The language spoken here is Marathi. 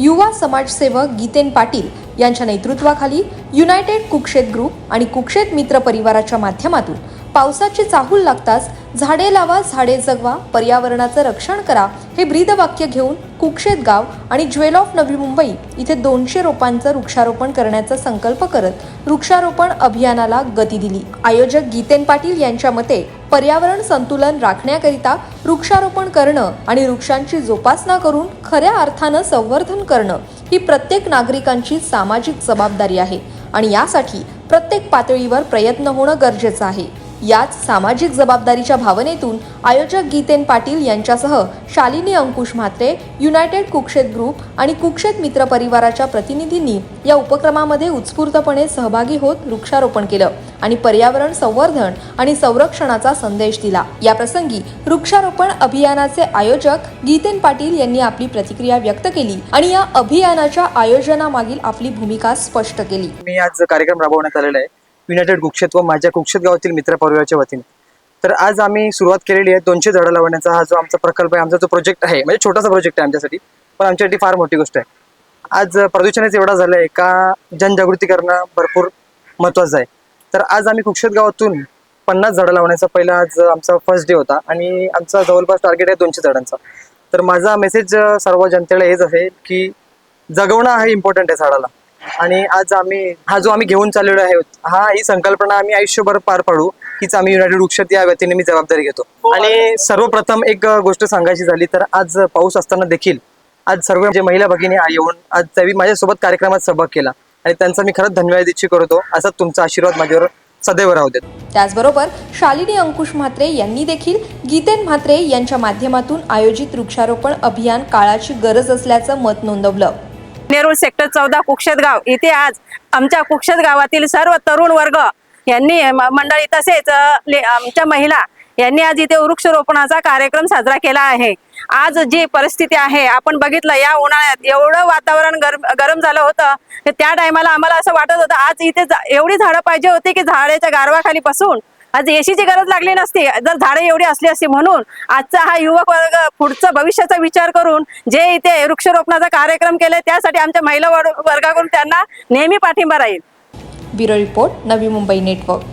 युवा समाजसेवक गीतेन पाटील यांच्या नेतृत्वाखाली युनायटेड कुक्षेत ग्रुप आणि कुक्षेत मित्र परिवाराच्या माध्यमातून पावसाची चाहूल लागताच झाडे लावा झाडे जगवा पर्यावरणाचं रक्षण करा हे ब्रीदवाक्य घेऊन कुक्षेत गाव आणि ज्वेल ऑफ नवी मुंबई इथे दोनशे रोपांचं वृक्षारोपण करण्याचा संकल्प करत वृक्षारोपण अभियानाला गती दिली. आयोजक गीतेन पाटील यांच्या मते पर्यावरण संतुलन राखण्याकरिता वृक्षारोपण करणं आणि वृक्षांची जोपासना करून खऱ्या अर्थानं संवर्धन करणं ही प्रत्येक नागरिकांची सामाजिक जबाबदारी आहे. आणि यासाठी प्रत्येक पातळीवर प्रयत्न होणं गरजेचं आहे. याच सामाजिक जबाबदारीच्या भावनेतून आयोजक गीतेन पाटील यांच्यासह शालिनी अंकुश म्हात्रे युनायटेड कुक्षेत ग्रुप आणि कुक्षेत मित्र परिवाराच्या प्रतिनिधींनी या उपक्रमामध्ये उत्स्फूर्तपणे सहभागी होत वृक्षारोपण केलं आणि पर्यावरण संवर्धन आणि संरक्षणाचा संदेश दिला. या प्रसंगी वृक्षारोपण अभियानाचे आयोजक गीतेन पाटील यांनी आपली प्रतिक्रिया व्यक्त केली आणि या अभियानाच्या आयोजनामागील आपली भूमिका स्पष्ट केली. मी आज कार्यक्रम राबवण्यात आलेला आहे युनायटेड कुक्षेत व माझ्या कुक्षेत गावातील मित्र परिवाराच्या वतीने. तर आज आम्ही सुरुवात केलेली आहे दोनशे झाडं लावण्याचा. हा जो आमचा प्रकल्प आहे आमचा जो प्रोजेक्ट आहे म्हणजे छोटासा प्रोजेक्ट आहे आमच्यासाठी पण आमच्यासाठी फार मोठी गोष्ट आहे. आज प्रदूषणच एवढा झालं आहे का जनजागृती करणं भरपूर महत्त्वाचं आहे. तर आज आम्ही कुक्षेत गावातून पन्नास झाडं लावण्याचा पहिला आज आमचा फर्स्ट डे होता आणि आमचा जवळपास टार्गेट आहे दोनशे झाडांचा. तर माझा मेसेज सर्व जनतेला हेच आहे की जगवणं हे इम्पॉर्टंट आहे झाडाला. आणि आज आम्ही हा जो आम्ही घेऊन चाललेलो आहे हा ही संकल्पना आम्ही आयुष्यभर पार पाडू हीच आम्ही युनायटेड वृक्षात या वतीने मी जबाबदारी घेतो. आणि सर्वप्रथम एक गोष्ट सांगायची झाली तर आज पाऊस असताना देखील आज सर्व जे महिला भगिनी येऊन आज त्यांनी माझ्यासोबत कार्यक्रमात सहभाग केला. आणि त्यांचा मी खरंच धन्यवाद इच्छित करतो असा तुमचा आशीर्वाद माझ्यावर सदैव राहू देत. त्याचबरोबर शालिनी अंकुश म्हात्रे यांनी देखील गीतेन म्हात्रे यांच्या माध्यमातून आयोजित वृक्षारोपण अभियान काळाची गरज असल्याचं मत नोंदवलं. नेरूळ सेक्टर चौदा कुक्षत गाव इथे आज आमच्या कुक्षत गावातील सर्व तरुण वर्ग यांनी मंडळी तसेच आमच्या महिला यांनी आज इथे वृक्षरोपणाचा कार्यक्रम साजरा केला आहे. आज जी परिस्थिती आहे आपण बघितलं या उन्हाळ्यात एवढं वातावरण गरम गरम झालं होतं तर त्या टायमाला आम्हाला असं वाटत होतं आज इथे एवढी झाडं पाहिजे होती की झाडाच्या गारवाखाली बसून आज एसीची गरज लागली नसती. जर झाडे एवढी असली असती म्हणून आजचा हा युवक वर्ग पुढचा भविष्याचा विचार करून जे इथे वृक्षरोपणाचा कार्यक्रम केले त्यासाठी आमच्या महिला वर्गाकडून त्यांना नेहमी पाठिंबा राहील. Bureau report Navi Mumbai network.